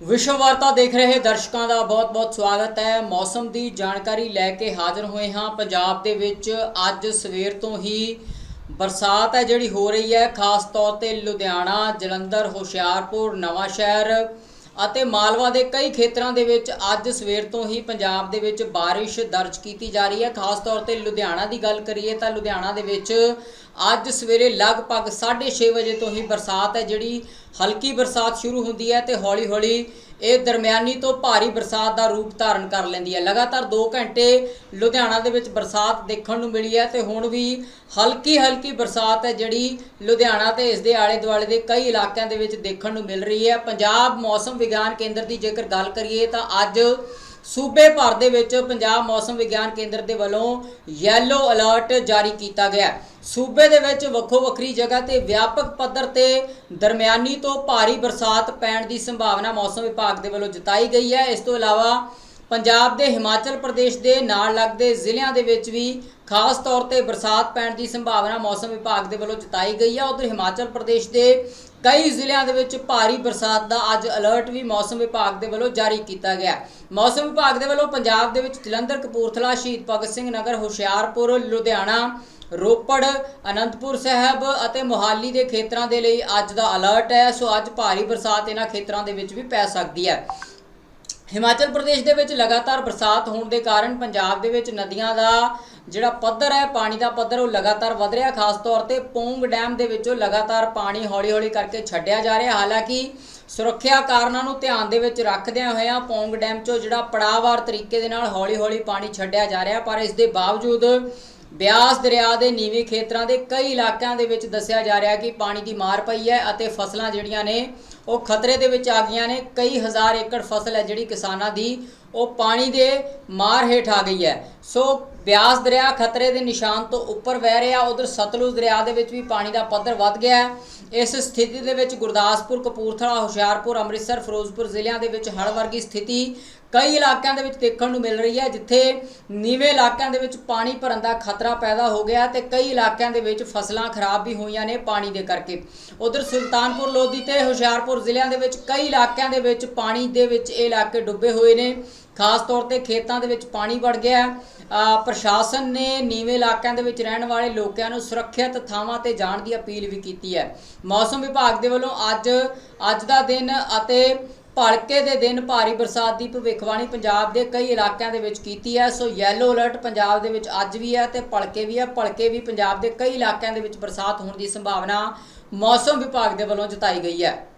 ਵਿਸ਼ਵ ਵਾਰਤਾ ਦੇਖ ਰਹੇ ਦਰਸ਼ਕਾਂ ਦਾ ਬਹੁਤ-ਬਹੁਤ ਸਵਾਗਤ ਹੈ। ਮੌਸਮ ਦੀ ਜਾਣਕਾਰੀ ਲੈ ਕੇ ਹਾਜ਼ਰ ਹੋਏ ਹਾਂ। ਪੰਜਾਬ ਦੇ ਵਿੱਚ ਅੱਜ ਸਵੇਰ ਤੋਂ ਹੀ ਬਰਸਾਤ ਹੈ ਜਿਹੜੀ ਹੋ ਰਹੀ ਹੈ। ਖਾਸ ਤੌਰ ਤੇ ਲੁਧਿਆਣਾ, ਜਲੰਧਰ, ਹੁਸ਼ਿਆਰਪੁਰ, ਨਵਾਂ ਸ਼ਹਿਰ ਅਤੇ ਮਾਲਵਾ ਦੇ ਕਈ ਖੇਤਰਾਂ ਦੇ ਵਿੱਚ ਅੱਜ ਸਵੇਰ ਤੋਂ ਹੀ ਪੰਜਾਬ ਦੇ ਵਿੱਚ ਬਾਰਿਸ਼ ਦਰਜ ਕੀਤੀ ਜਾ ਰਹੀ ਹੈ। ਖਾਸ ਤੌਰ ਤੇ ਲੁਧਿਆਣਾ ਦੀ ਗੱਲ ਕਰੀਏ ਤਾਂ ਲੁਧਿਆਣਾ ਦੇ ਵਿੱਚ ਅੱਜ ਸਵੇਰੇ ਲਗਭਗ 6:30 ਵਜੇ ਤੋਂ ਹੀ ਬਰਸਾਤ ਹੈ ਜਿਹੜੀ ਹਲਕੀ ਬਰਸਾਤ ਸ਼ੁਰੂ ਹੁੰਦੀ ਹੈ ਤੇ ਹੌਲੀ-ਹੌਲੀ ਇਹ ਦਰਮਿਆਨੀ ਤੋਂ ਭਾਰੀ ਬਰਸਾਤ ਦਾ ਰੂਪ ਧਾਰਨ ਕਰ ਲੈਂਦੀ ਹੈ। ਲਗਾਤਾਰ 2 ਘੰਟੇ ਲੁਧਿਆਣਾ ਦੇ ਵਿੱਚ ਬਰਸਾਤ ਦੇਖਣ ਨੂੰ ਮਿਲੀ ਹੈ ਤੇ ਹੁਣ ਵੀ ਹਲਕੀ ਹਲਕੀ ਬਰਸਾਤ ਹੈ ਜਿਹੜੀ ਲੁਧਿਆਣਾ ਤੇ ਇਸ ਦੇ ਆਲੇ ਦੁਆਲੇ ਦੇ ਕਈ ਇਲਾਕਿਆਂ ਦੇ ਵਿੱਚ ਦੇਖਣ ਨੂੰ ਮਿਲ ਰਹੀ ਹੈ। ਪੰਜਾਬ ਮੌਸਮ ਵਿਗਿਆਨ ਕੇਂਦਰ ਦੀ ਜੇਕਰ ਗੱਲ ਕਰੀਏ ਤਾਂ ਅੱਜ ਸੂਬੇ ਭਰ ਦੇ ਵਿੱਚ ਪੰਜਾਬ ਮੌਸਮ ਵਿਗਿਆਨ ਕੇਂਦਰ ਦੇ ਵੱਲੋਂ ਯੈਲੋ ਅਲਰਟ ਜਾਰੀ ਕੀਤਾ ਗਿਆ ਸੂਬੇ ਦੇ ਵਿੱਚ ਵੱਖੋ ਵੱਖਰੀ ਜਗ੍ਹਾ ਤੇ ਵਿਆਪਕ ਪੱਧਰ ਤੇ ਦਰਮਿਆਨੀ ਤੋਂ ਭਾਰੀ ਬਰਸਾਤ ਪੈਣ ਦੀ ਸੰਭਾਵਨਾ ਮੌਸਮ ਵਿਭਾਗ ਦੇ ਵੱਲੋਂ ਜਤਾਈ ਗਈ ਹੈ। ਇਸ ਤੋਂ ਇਲਾਵਾ ਪੰਜਾਬ ਦੇ ਹਿਮਾਚਲ ਪ੍ਰਦੇਸ਼ ਦੇ ਨਾਲ ਲੱਗਦੇ ਜ਼ਿਲ੍ਹਿਆਂ ਦੇ ਵਿੱਚ ਵੀ ਖਾਸ ਤੌਰ ਤੇ ਬਰਸਾਤ ਪੈਣ ਦੀ ਸੰਭਾਵਨਾ ਮੌਸਮ ਵਿਭਾਗ ਦੇ ਵੱਲੋਂ ਜਤਾਈ ਗਈ ਹੈ। ਉਧਰ ਹਿਮਾਚਲ ਪ੍ਰਦੇਸ਼ ਦੇ ਕਈ ਜ਼ਿਲ੍ਹਿਆਂ ਦੇ ਵਿੱਚ ਭਾਰੀ ਬਰਸਾਤ ਦਾ ਅੱਜ ਅਲਰਟ ਵੀ ਮੌਸਮ ਵਿਭਾਗ ਦੇ ਵੱਲੋਂ ਜਾਰੀ ਕੀਤਾ ਗਿਆ ਮੌਸਮ ਵਿਭਾਗ ਦੇ ਵੱਲੋਂ ਪੰਜਾਬ ਦੇ ਵਿੱਚ ਜਲੰਧਰ, ਕਪੂਰਥਲਾ, ਸ਼ਹੀਦ ਭਗਤ ਸਿੰਘ ਨਗਰ, ਹੁਸ਼ਿਆਰਪੁਰ, ਲੁਧਿਆਣਾ, ਰੋਪੜ, ਅਨੰਦਪੁਰ ਸਾਹਿਬ ਅਤੇ ਮੋਹਾਲੀ ਦੇ ਖੇਤਰਾਂ ਦੇ ਲਈ ਅੱਜ ਦਾ ਅਲਰਟ ਹੈ। ਸੋ ਅੱਜ ਭਾਰੀ ਬਰਸਾਤ ਇਹਨਾਂ ਖੇਤਰਾਂ ਦੇ ਵਿੱਚ ਵੀ ਪੈ ਸਕਦੀ ਹੈ। ਹਿਮਾਚਲ ਪ੍ਰਦੇਸ਼ ਦੇ ਵਿੱਚ ਲਗਾਤਾਰ ਬਰਸਾਤ ਹੋਣ ਦੇ ਕਾਰਨ ਪੰਜਾਬ ਦੇ ਵਿੱਚ ਨਦੀਆਂ ਦਾ ਜਿਹੜਾ ਪੱਧਰ ਹੈ, ਪਾਣੀ ਦਾ ਪੱਧਰ, ਉਹ ਲਗਾਤਾਰ ਵਧ ਰਿਹਾ। ਖਾਸ ਤੌਰ ਤੇ ਪੌਂਗ ਡੈਮ ਦੇ ਵਿੱਚੋਂ ਲਗਾਤਾਰ ਪਾਣੀ ਹੌਲੀ-ਹੌਲੀ ਕਰਕੇ ਛੱਡਿਆ ਜਾ ਰਿਹਾ। ਹਾਲਾਂਕਿ ਸੁਰੱਖਿਆ ਕਾਰਨਾਂ ਨੂੰ ਧਿਆਨ ਦੇ ਵਿੱਚ ਰੱਖਦਿਆਂ ਹੋਇਆਂ ਪੌਂਗ ਡੈਮ 'ਚੋਂ ਜਿਹੜਾ ਪੜਾਅਵਾਰ ਤਰੀਕੇ ਦੇ ਨਾਲ ਹੌਲੀ-ਹੌਲੀ ਪਾਣੀ ਛੱਡਿਆ ਜਾ ਰਿਹਾ, ਪਰ ਇਸ ਦੇ ਬਾਵਜੂਦ ਬਿਆਸ ਦਰਿਆ ਦੇ ਨੀਵੇਂ ਖੇਤਰਾਂ ਦੇ ਕਈ ਇਲਾਕਿਆਂ ਦੇ ਵਿੱਚ ਦੱਸਿਆ ਜਾ ਰਿਹਾ ਕਿ ਪਾਣੀ ਦੀ ਮਾਰ ਪਈ ਹੈ ਅਤੇ ਫਸਲਾਂ ਜਿਹੜੀਆਂ ਨੇ, ਉਹ ਖਤਰੇ ਦੇ ਵਿੱਚ ਆ ਗਈਆਂ ਨੇ। ਕਈ ਹਜ਼ਾਰ ਏਕੜ ਫਸਲ ਹੈ ਜਿਹੜੀ ਕਿਸਾਨਾਂ ਦੀ, ਉਹ ਪਾਣੀ ਦੇ ਮਾਰ ਹੇਠ ਆ ਗਈ ਹੈ। ਸੋ ਬਿਆਸ ਦਰਿਆ ਖਤਰੇ ਦੇ ਨਿਸ਼ਾਨ ਤੋਂ ਉੱਪਰ ਵਹਿ ਰਿਹਾ, ਉਧਰ ਸਤਲੁਜ ਦਰਿਆ ਦੇ ਵਿੱਚ ਵੀ ਪਾਣੀ ਦਾ ਪੱਧਰ ਵੱਧ ਗਿਆ ਹੈ। ਇਸ ਸਥਿਤੀ ਦੇ ਵਿੱਚ ਗੁਰਦਾਸਪੁਰ, ਕਪੂਰਥਲਾ, ਹੁਸ਼ਿਆਰਪੁਰ, ਅੰਮ੍ਰਿਤਸਰ, ਫਿਰੋਜ਼ਪੁਰ ਜ਼ਿਲ੍ਹਿਆਂ ਦੇ ਵਿੱਚ ਹੜ੍ਹ ਵਰਗੀ ਸਥਿਤੀ ਕਈ ਇਲਾਕਿਆਂ ਦੇ ਵਿੱਚ ਦੇਖਣ ਨੂੰ ਮਿਲ ਰਹੀ ਹੈ, ਜਿੱਥੇ ਨੀਵੇਂ ਇਲਾਕਿਆਂ ਦੇ ਵਿੱਚ ਪਾਣੀ ਭਰਨ ਦਾ ਖਤਰਾ ਪੈਦਾ ਹੋ ਗਿਆ ਤੇ ਕਈ ਇਲਾਕਿਆਂ ਦੇ ਵਿੱਚ ਫਸਲਾਂ ਖਰਾਬ ਵੀ ਹੋਈਆਂ ਨੇ ਪਾਣੀ ਦੇ ਕਰਕੇ। ਉਧਰ ਸੁਲਤਾਨਪੁਰ ਲੋਧੀ ਤੇ ਹੁਸ਼ਿਆਰਪੁਰ ਜ਼ਿਲ੍ਹਿਆਂ ਦੇ ਵਿੱਚ ਕਈ ਇਲਾਕਿਆਂ ਦੇ ਵਿੱਚ ਪਾਣੀ ਦੇ ਵਿੱਚ ਇਹ ਇਲਾਕੇ ਡੁੱਬੇ ਹੋਏ ਨੇ। ਖਾਸ ਤੌਰ ਤੇ ਖੇਤਾਂ ਦੇ ਵਿੱਚ ਪਾਣੀ ਵੜ ਗਿਆ ਪ੍ਰਸ਼ਾਸਨ ਨੇ ਨੀਵੇਂ ਇਲਾਕਿਆਂ ਦੇ ਵਿੱਚ ਰਹਿਣ ਵਾਲੇ ਲੋਕਾਂ ਨੂੰ ਸੁਰੱਖਿਅਤ ਥਾਵਾਂ ਤੇ ਜਾਣ ਦੀ ਅਪੀਲ ਵੀ ਕੀਤੀ ਹੈ। ਮੌਸਮ ਵਿਭਾਗ ਦੇ ਵੱਲੋਂ ਅੱਜ ਅੱਜ ਦਾ ਦਿਨ ਅਤੇ ਭਲਕੇ ਦੇ ਦਿਨ ਭਾਰੀ ਬਰਸਾਤ ਦੀ ਭਵਿੱਖਬਾਣੀ ਪੰਜਾਬ ਦੇ ਕਈ ਇਲਾਕਿਆਂ ਦੇ ਵਿੱਚ ਕੀਤੀ ਹੈ। ਸੋ ਯੈਲੋ ਅਲਰਟ ਪੰਜਾਬ ਦੇ ਵਿੱਚ ਅੱਜ ਵੀ ਹੈ ਤੇ ਭਲਕੇ ਵੀ ਹੈ, ਭਲਕੇ ਵੀ ਪੰਜਾਬ ਦੇ ਕਈ ਇਲਾਕਿਆਂ ਦੇ ਵਿੱਚ ਬਰਸਾਤ ਹੋਣ ਦੀ ਸੰਭਾਵਨਾ ਮੌਸਮ ਵਿਭਾਗ ਦੇ ਵੱਲੋਂ ਜਤਾਈ ਗਈ ਹੈ।